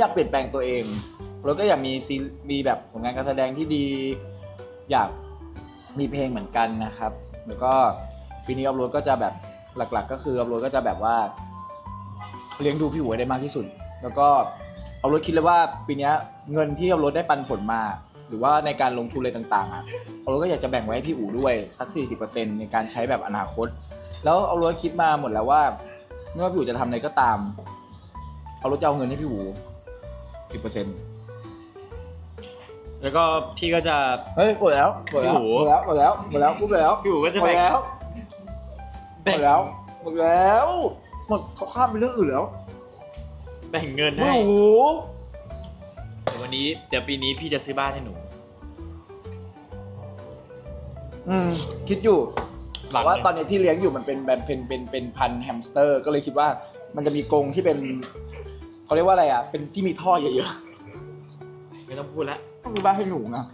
อยากเปลี่ยนแปลงตัวเองเราก็อยากมีซีมีแบบผลงานการแสดงที่ดี อยากมีเพลงเหมือนกันนะครับ แล้วก็ปีนี้อัพโหลดก็จะแบบหลัก ๆ ก็คืออัพโหลดก็จะแบบว่า เลี้ยงดูพี่หัวได้มากที่สุด แล้วก็เอารถคิดเลยว่าปีนี้เงินที่เอารถได้ปันผลมา หรือว่าในการลงทุนอะไรต่างๆอะเอารถก็อยากจะแบ่งไว้ให้พี่อู๋ด้วยสัก 40%ในการใช้แบบอนาคต แล้วเอารถคิดมาหมดแล้วว่าไม่ว่าพี่อู๋จะทำอะไรก็ตามเอารถจะเอาเงินให้พี่ อู๋10%แล้วก็พี่ก็จะ เฮ้ยหมดแล้วหมดแล้วพี่อู๋หมดแล้วหมดแล้วหมดแล้วพูดไปแล้วพี่อู๋ก็จะหมดแบ่งแล้วหมแบ่งดแล้วหมดแล้วหมดเขาข้ามไปเรื่องอื่นแล้วแบ่งเงินพี่ให้อู๋เดี๋ยววันนี้เดี๋ยวปีนี้พี่จะซื้อบ้านให้หนู อืมคิดอยู่หลัแต่ง ว่าหนึ่งตอนนี้ที่เลี้ยงอยู่มันเป็นแบบเป็นเป็นเป็นพันธุ์แฮมสเตอร์ ก็เลยคิดว่ามันจะมีกรงที่เป็น เขาเรียกว่าอะไรอะ เป็นที่มีท่อเยอะไม่ต้องพูดแล้วๆต้องมีบ้านให้หนูนะ